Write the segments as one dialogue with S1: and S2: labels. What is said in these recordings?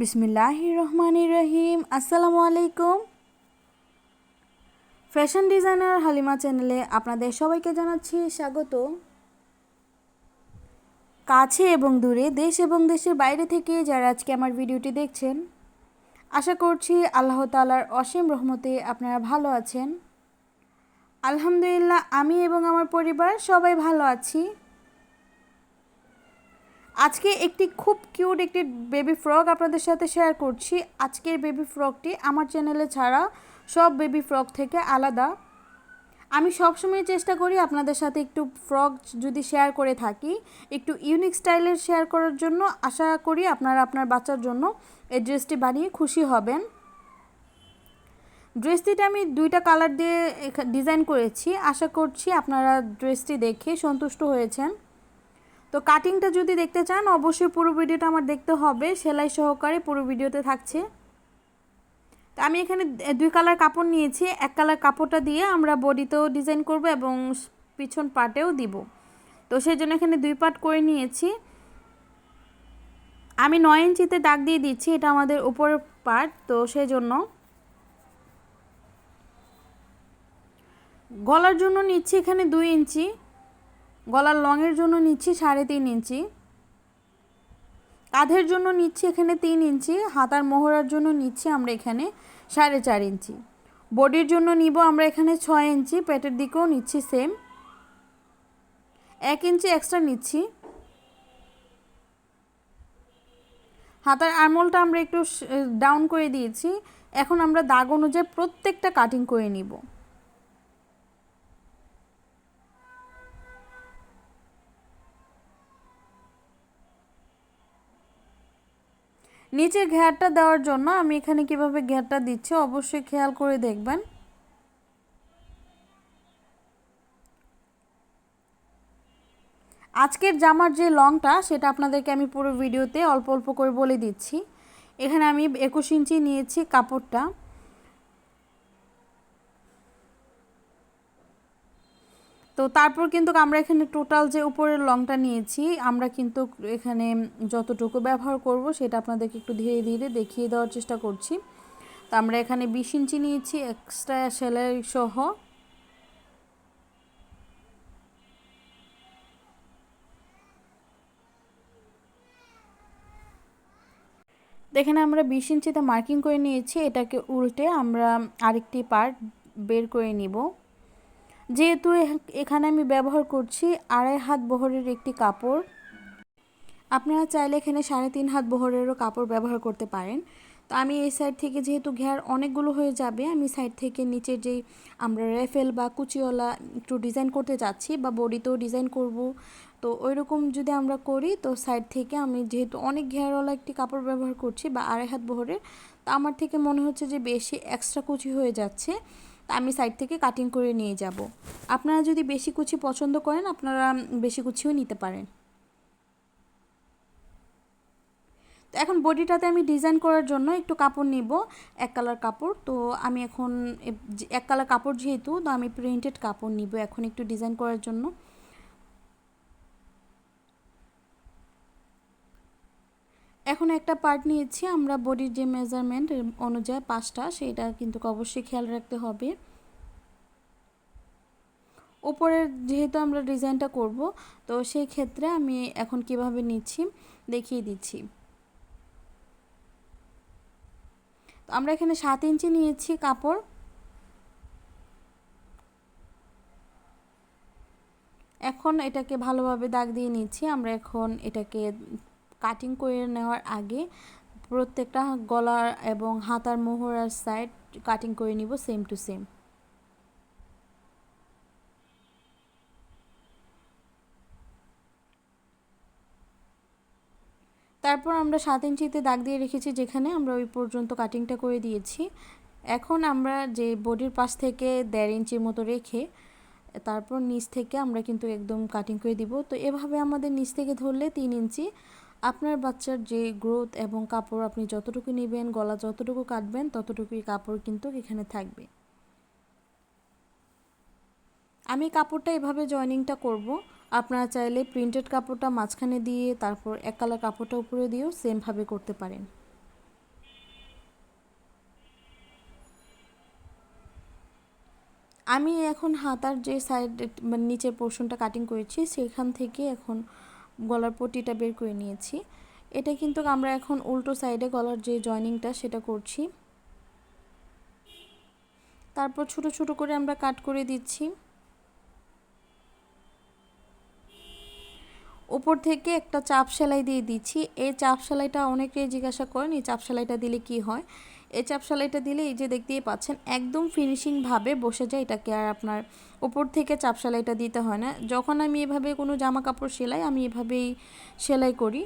S1: বিসমিল্লাহ রহমান রহিম আসসালামু আলাইকুম। ফ্যাশন ডিজাইনার হালিমা চ্যানেলে আপনাদের সবাইকে জানাচ্ছি স্বাগত। কাছে এবং দূরে, দেশ এবং দেশের বাইরে থেকে যারা আজকে আমার ভিডিওটি দেখছেন, আশা করছি আল্লাহ তালার অসীম রহমতে আপনারা ভালো আছেন। আলহামদুলিল্লাহ, আমি এবং আমার পরিবার সবাই ভালো আছি। আজকে একটি খুব কিউট একটি বেবি ফ্রক আপনাদের সাথে শেয়ার করছি। আজকের বেবি ফ্রকটি আমার চ্যানেলে ছাড়া সব বেবি ফ্রক থেকে আলাদা। আমি সবসময় চেষ্টা করি আপনাদের সাথে একটু ফ্রক যদি শেয়ার করে থাকি, একটু ইউনিক স্টাইলের শেয়ার করার জন্য। আশা করি আপনারা আপনার বাচ্চার জন্য এই ড্রেসটি বানিয়ে খুশি হবেন। ড্রেসটিতে আমি দুইটা কালার দিয়ে ডিজাইন করেছি। আশা করছি আপনারা ড্রেসটি দেখে সন্তুষ্ট হয়েছেন। তো কাটিংটা যদি দেখতে চান, অবশ্যই পুরো ভিডিওটা আমার দেখতে হবে। সেলাই সহকারে পুরো ভিডিওতে থাকছে। তো আমি এখানে দুই কালার কাপড় নিয়েছি। এক কালার কাপড়টা দিয়ে আমরা বডিতেও ডিজাইন করব এবং পিছন পার্টেও দিব। তো সেই জন্য এখানে দুই পার্ট করে নিয়েছি। আমি নয় ইঞ্চিতে দাগ দিয়ে দিচ্ছি, এটা আমাদের উপরের পার্ট তো সেই জন্য গলার জন্য নিচ্ছি এখানে দুই ইঞ্চি। গলার লংয়ের জন্য নিচ্ছি সাড়ে তিন ইঞ্চি, কাঁধের জন্য নিচ্ছি এখানে তিন ইঞ্চি, হাতার মোহরার জন্য নিচ্ছি আমরা এখানে সাড়ে চার ইঞ্চি। বডির জন্য নিব আমরা এখানে ছয় ইঞ্চি, পেটের দিকেও নিচ্ছি সেম। এক ইঞ্চি এক্সট্রা নিচ্ছি। হাতার আরমোলটা আমরা একটু ডাউন করে দিয়েছি। এখন আমরা দাগ অনুযায়ী প্রত্যেকটা কাটিং করে নিব। নিচের ঘেরটা দেওয়ার জন্য আমি এখানে কীভাবে ঘেরটা দিচ্ছি অবশ্যই খেয়াল করে দেখবেন। আজকের জামার যে লংটা, সেটা আপনাদেরকে আমি পুরো ভিডিওতে অল্প অল্প করে বলে দিচ্ছি। এখানে আমি একুশ ইঞ্চি নিয়েছি কাপড়টা। তো তারপর কিন্তু আমরা এখানে টোটাল যে উপরের লংটা নিয়েছি, আমরা কিন্তু এখানে যতটুকু ব্যবহার করব সেটা আপনাদেরকে একটু ধীরে ধীরে দেখিয়ে দেওয়ার চেষ্টা করছি। তো আমরা এখানে বিশ ইঞ্চি নিয়েছি এক্সট্রা সেলাই সহ। দেখেন আমরা বিশ ইঞ্চিতে মার্কিং করে নিয়েছি, এটাকে উল্টে আমরা আরেকটি পার্ট বের করে নিব। যেহেতু এখানে আমি ব্যবহার করছি আড়াই হাত বহরের একটি কাপড়। আপনারা চাইলে এখানে সাড়ে তিন হাত বহরেরও কাপড় ব্যবহার করতে পারেন। তো আমি এই সাইড থেকে যেহেতু ঘের অনেকগুলো হয়ে যাবে, আমি সাইড থেকে নিচের যেই আমরা রেফেল বা কুচিওয়ালা একটু ডিজাইন করতে চাচ্ছি বা বডিতেও ডিজাইন করব। তো ওই রকম যদি আমরা করি, তো সাইড থেকে আমি যেহেতু অনেক ঘেরওয়ালা একটি কাপড় ব্যবহার করছি বা আড়াই হাত বহরের, তো আমার থেকে মনে হচ্ছে যে বেশি এক্সট্রা কুচি হয়ে যাচ্ছে। আমি সাইড থেকে কাটিং করে নিয়ে যাব। আপনারা যদি বেশি কুচি পছন্দ করেন, আপনারা বেশি কুচিও নিতে পারেন। তো এখন বডিটাতে আমি ডিজাইন করার জন্য একটু কাপড় নিব, এক কালার কাপড়। তো আমি এখন এক কালার কাপড় যেহেতু, তো আমি প্রিন্টেড কাপড় নিব এখন একটু ডিজাইন করার জন্য। এখন একটা পার্ট নিয়েছি, আমরা বডির যে মেজারমেন্ট অনুযায়ী পাঁচটা সেটা কিন্তু অবশ্যই খেয়াল রাখতে হবে। উপরের যেহেতু আমরা ডিজাইনটা করব, তো সেই ক্ষেত্রে আমি এখন কীভাবে নিচ্ছি দেখিয়ে দিচ্ছি। আমরা এখানে সাত ইঞ্চি নিয়েছি কাপড়। এখন এটাকে ভালোভাবে দাগ দিয়ে নিচ্ছি, আমরা এখন এটাকে কাটিং করে নেওয়ার আগে প্রত্যেকটা গলার এবং হাতার মোহরার সাইড কাটিং করে নিব সেম টু সেম তারপর আমরা সাত ইঞ্চিতে দাগ দিয়ে রেখেছি যেখানে আমরা ওই পর্যন্ত কাটিংটা করে দিয়েছি। এখন আমরা যে বডির পাশ থেকে দেড় ইঞ্চির মতো রেখে তারপর নিচ থেকে আমরা কিন্তু একদম কাটিং করে দিব। তো এভাবে আমাদের নিচ থেকে ধরলে তিন ইঞ্চি আপনার বাচ্চার যে গ্রোথ এবং কাপড় আপনি যতটুকু নেবেন, গলা যতটুকু কাটবেন, ততটুকুই কাপড় কিন্তু এখানে থাকবে। আমি কাপড়টা এভাবে জয়নিংটা করব। আপনারা চাইলে প্রিন্টেড কাপড়টা মাঝখানে দিয়ে, তারপর এক কালার কাপড়টা উপরে দিয়েও সেমভাবে করতে পারেন। আমি এখন হাতার যে সাইড মানে নিচের পোর্শনটা কাটিং করেছি, সেখান থেকে এখন গলার পটিটা বের করে নিয়েছি। এটা কিন্তু আমরা এখন উল্টো সাইডে গলার যে জয়নিংটা সেটা করছি। তারপর ছোট ছোট করে আমরা কাট করে দিচ্ছি। উপর থেকে একটা চাপ সেলাই দিয়ে দিচ্ছি। এই চাপ সেলাইটা অনেকে জিজ্ঞাসা করেন, এই চাপ সেলাইটা দিলে কি হয়? এই চাপ সেলাইটা দিলে এই যে দেখতেই পাচ্ছেন, একদম ফিনিশিংভাবে বসে যায় এটাকে আর আপনার উপর থেকে চাপ সেলাইটা দিতে হয় না। যখন আমি এভাবে কোনো জামা কাপড় সেলাই, আমি এভাবেই সেলাই করি।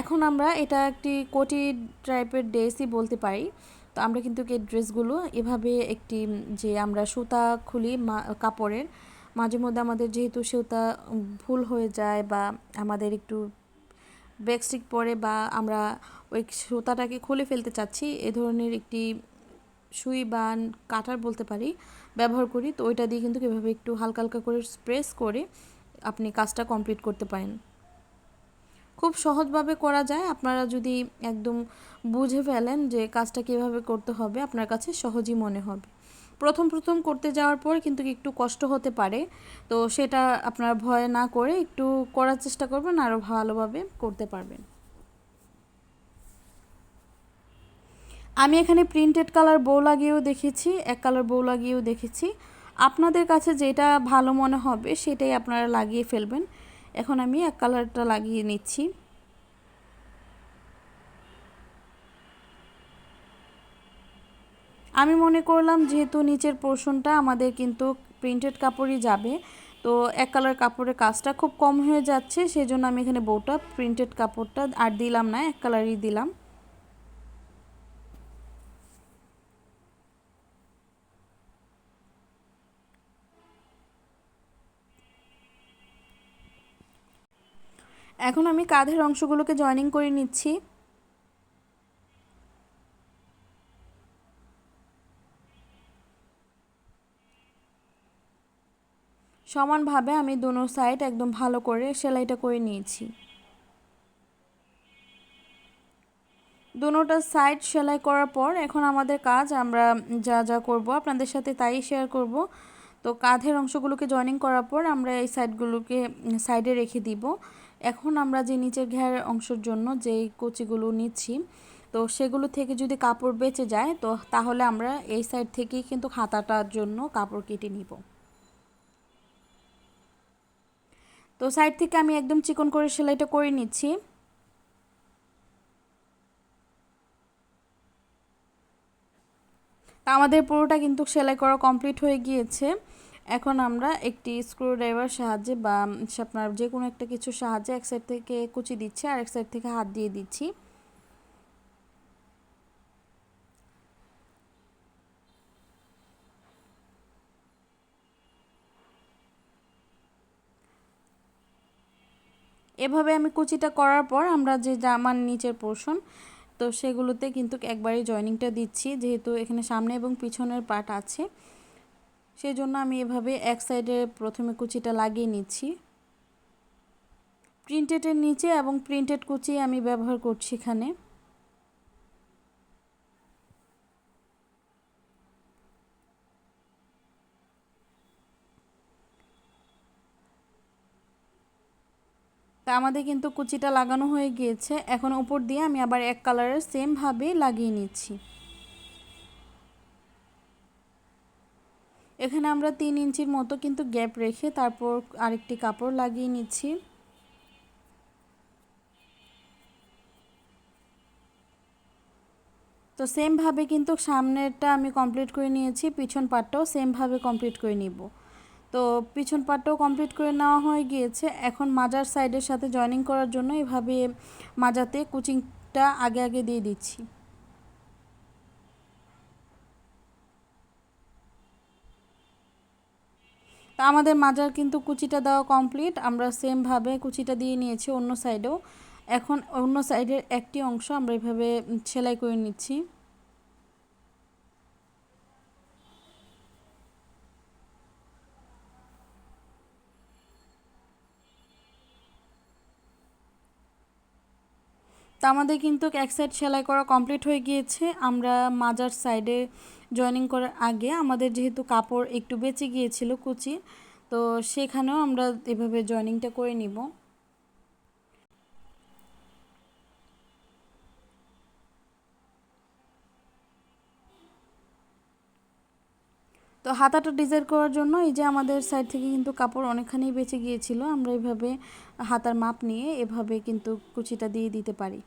S1: এখন আমরা এটা একটি কোটি টাইপের ড্রেসই বলতে পারি। তো আমরা কিন্তু এই ড্রেসগুলো এভাবে একটি যে আমরা সুতা খুলি কাপড়ের মাঝে মধ্যে আমাদের যেহেতু সুতা ভুল হয়ে যায় বা আমাদের একটু ব্যাকস্টিক পরে বা আমরা ওই সুতাটাকে খুলে ফেলতে চাচ্ছি, এ ধরনের একটি সুই বা কাটার বলতে পারি, ব্যবহার করি। তো ওইটা দিয়ে কিন্তু এভাবে একটু হালকা হালকা করে স্প্রেস করে আপনি কাজটা কমপ্লিট করতে পারেন। খুব সহজভাবে করা যায়। আপনারা যদি একদম বুঝে ফেলেন যে কাজটা কীভাবে করতে হবে, আপনার কাছে সহজই মনে হবে। প্রথম প্রথম করতে যাওয়ার পর কিন্তু একটু কষ্ট হতে পারে। তো সেটা আপনার ভয় না করে একটু করার চেষ্টা করবেন আরও ভালোভাবে করতে পারবেন। আমি এখানে প্রিন্টেড কালার বউ লাগিয়েও দেখেছি, এক কালার বউ লাগিয়েও দেখেছি। আপনাদের কাছে যেটা ভালো মনে হবে সেটাই আপনারা লাগিয়ে ফেলবেন। এখন আমি এক কালারটা লাগিয়ে নিচ্ছি। আমি মনে করলাম যেহেতু নিচের পোর্শনটা আমাদের কিন্তু প্রিন্টেড কাপড়ই যাবে, তো এক কালার কাপড়ের কাজটা খুব কম হয়ে যাচ্ছে সেই জন্য আমি এখানে বউটা প্রিন্টেড কাপড়টা আর দিলাম না, এক কালারই দিলাম। এখন আমি কাঁধের অংশগুলোকে জয়েনিং করে নিচ্ছি। সমানভাবে আমি দুনো সাইড একদম ভালো করে সেলাইটা করে নিয়েছি। দুটোটা সাইড সেলাই করার পর এখন আমাদের কাজ, আমরা যা যা করব আপনাদের সাথে তাই শেয়ার করব। তো কাঁধের অংশগুলোকে জয়েনিং করার পর আমরা এই সাইডগুলোকে সাইডে রেখে দিব। এখন আমরা যে নিচের ঘের অংশের জন্য যেই কুচিগুলো নিচ্ছি, তো সেগুলো থেকে যদি কাপড় বেঁচে যায়, তো তাহলে আমরা এই সাইড থেকেই কিন্তু খাতাটার জন্য কাপড় কেটে নিব। তো সাইড থেকে আমি একদম চিকন করে সেলাইটা করে নিচ্ছি। তা আমাদের পুরোটা কিন্তু সেলাই করা কমপ্লিট হয়ে গিয়েছে। এখন আমরা একটি স্ক্রু ড্রাইভার সাহায্যে বা আপনার যে কোনো একটা কিছু সাহায্যে এক সাইড থেকে কুচি দিচ্ছি আর এক সাইড থেকে হাত দিয়ে দিচ্ছি। এভাবে আমি কুচিটা করার পর আমরা যে জামার নিচের পোর্শন তো সেগুলোতে কিন্তু একবারই জয়নিংটা দিচ্ছি, যেহেতু এখানে সামনে এবং পিছনের পার্ট আছে। সেই জন্য আমি এভাবে এক সাইডে প্রথমে কুচিটা লাগিয়ে নিচ্ছি। প্রিন্টেডের নিচে এবং প্রিন্টেড কুচি আমি ব্যবহার করছি এখানে। তা আমাদের কিন্তু কুচিটা লাগানো হয়ে গিয়েছে। এখন উপর দিয়ে আমি আবার এক কালারের সেমভাবে লাগিয়ে নিচ্ছি। এখানে আমরা তিন ইঞ্চির মতো কিন্তু গ্যাপ রেখে তারপর আরেকটি কাপড় লাগিয়ে নিচ্ছি। তো সেমভাবে কিন্তু সামনেরটা আমি কমপ্লিট করে নিয়েছি, পিছন পাটটাও সেমভাবে কমপ্লিট করে নিব। তো পিছন পাটটাও কমপ্লিট করে নেওয়া হয়ে গিয়েছে। এখন মাজার সাইডের সাথে জয়েনিং করার জন্য এভাবে মাজাতে কুচিংটা আগে আগে দিয়ে দিচ্ছি। তা আমাদের মাজার কিন্তু কুচিটা দেওয়া কমপ্লিট আমরা সেমভাবে কুচিটা দিয়ে নিয়েছি অন্য সাইডেও এখন অন্য সাইডের একটি অংশ আমরা এভাবে সেলাই করে নিচ্ছি। আমাদের কিন্তু এক সাইড সেলাই করা কমপ্লিট হয়ে গিয়েছে। আমরা মাজার সাইডে জয়েনিং করার আগে আমাদের যেহেতু কাপড় একটু বেঁচে গিয়েছিল কুচি, তো সেখানেও আমরা এভাবে জয়েনিংটা করে নিব। তো হাতাটা ডিজাইন করার জন্য এই যে আমাদের সাইড থেকে কিন্তু কাপড় অনেকখানি বেঁচে গিয়েছিল, আমরা এভাবে হাতার মাপ নিয়ে এভাবে কিন্তু কুচিটা দিয়ে দিতে পারি।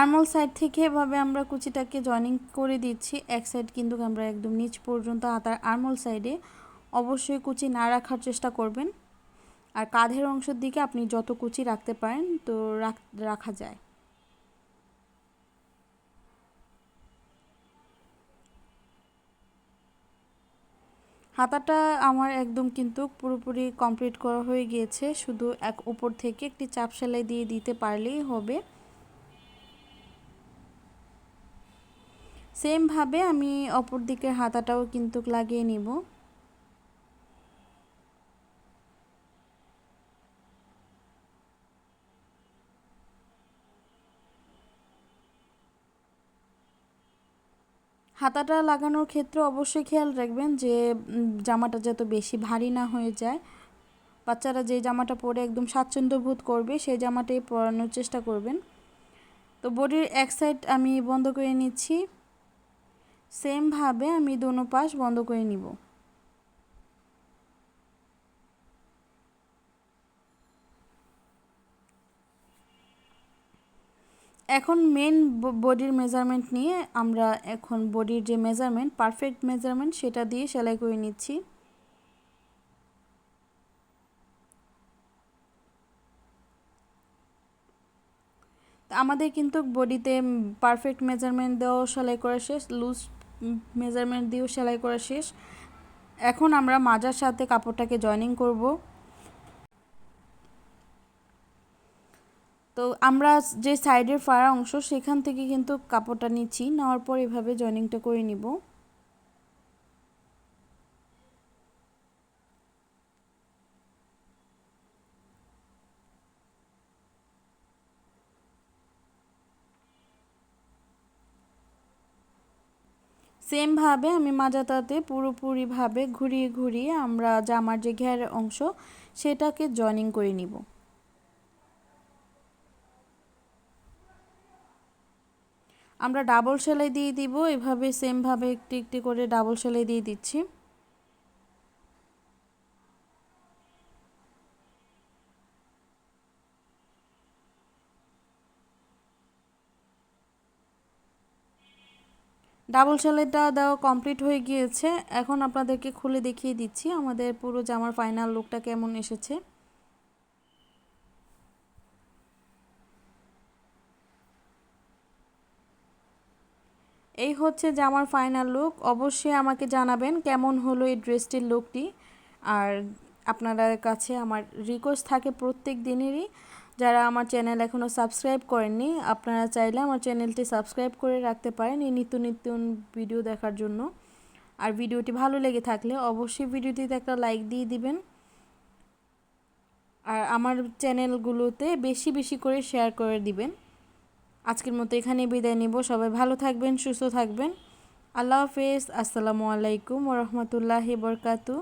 S1: আর্মল সাইড থেকে এভাবে আমরা কুচিটাকে জয়েনিং করে দিচ্ছি। এক সাইড কিন্তু আমরা একদম নিচ পর্যন্ত হাতার আর্মল সাইডে অবশ্যই কুচি না রাখার চেষ্টা করবেন। আর কাঁধের অংশের দিকে আপনি যত কুচি রাখতে পারেন তো রাখা যায়। হাতাটা আমার একদম কিন্তু পুরোপুরি কমপ্লিট করা হয়ে গিয়েছে। শুধু এক উপর থেকে একটি চাপ সেলাই দিয়ে দিতে পারলেই হবে। সেমভাবে আমি অপর দিকের হাতাটাও কিন্তু লাগিয়ে নিব। হাতাটা লাগানোর ক্ষেত্রে অবশ্যই খেয়াল রাখবেন যে জামাটা যত বেশি ভারী না হয়ে যায়, বাচ্চারা যে জামাটা পরে একদম স্বাচ্ছন্দ্য বোধ করবে, সেই জামাটাই পরানোর চেষ্টা করবেন। তো বডির এক সাইড আমি বন্ধ করে নিচ্ছি। সেমভাবে আমি দোনো পাশ বন্ধ করে নিব। এখন মেন বডির মেজারমেন্ট নিয়ে আমরা এখন বডির যে মেজারমেন্ট পারফেক্ট মেজারমেন্ট সেটা দিয়ে সেলাই করে নিচ্ছি। আমাদের কিন্তু বডিতে পারফেক্ট মেজারমেন্ট দেওয়াও সেলাই করা শেষ লুজ মেজারমেন্ট দিয়েও সেলাই করা শেষ। এখন আমরা মাজার সাথে কাপড়টাকে জয়েনিং করব। তো আমরা যে সাইডের ফাড়া অংশ, সেখান থেকে কিন্তু কাপড়টা নিচ্ছি। নেওয়ার পর এভাবে জয়েনিংটা করে নিব। সেমভাবে আমি মাজাতাতে পুরোপুরিভাবে ঘুরিয়ে ঘুরিয়ে আমরা জামার যে ঘেরের অংশ, সেটাকে জয়নিং করে নিব। আমরা ডাবল সেলাই দিয়ে দিব, এভাবে সেমভাবে একটি একটি করে ডাবল সেলাই দিয়ে দিচ্ছি। ডাবল সেলাইটা দেওয়া কমপ্লিট হয়ে গিয়েছে। এখন আপনাদেরকে খুলে দেখিয়ে দিচ্ছি আমাদের পুরো জামার ফাইনাল লুকটা কেমন এসেছে। এই হচ্ছে জামার ফাইনাল লুক। অবশ্যই আমাকে জানাবেন কেমন হলো এই ড্রেসটির লুকটি। আর আপনাদের কাছে আমার রিকোয়েস্ট থাকে প্রত্যেক দিনেরই। যারা আমার চ্যানেল এখনও সাবস্ক্রাইব করেননি, আপনারা চাইলে আমার চ্যানেলটি সাবস্ক্রাইব করে রাখতে পারেন এই নিত্য নিত্য ভিডিও দেখার জন্য। আর ভিডিওটি ভালো লেগে থাকলে অবশ্যই ভিডিওটিতে একটা লাইক দিয়ে দিবেন। আর আমার চ্যানেলগুলোতে বেশি বেশি করে শেয়ার করে দিবেন। আজকের মতো এখানে বিদায় নিব। সবাই ভালো থাকবেন, সুস্থ থাকবেন। আল্লাহ হাফেজ। আসসালামু আলাইকুম ওরহমতুল্লাহি বরকাতু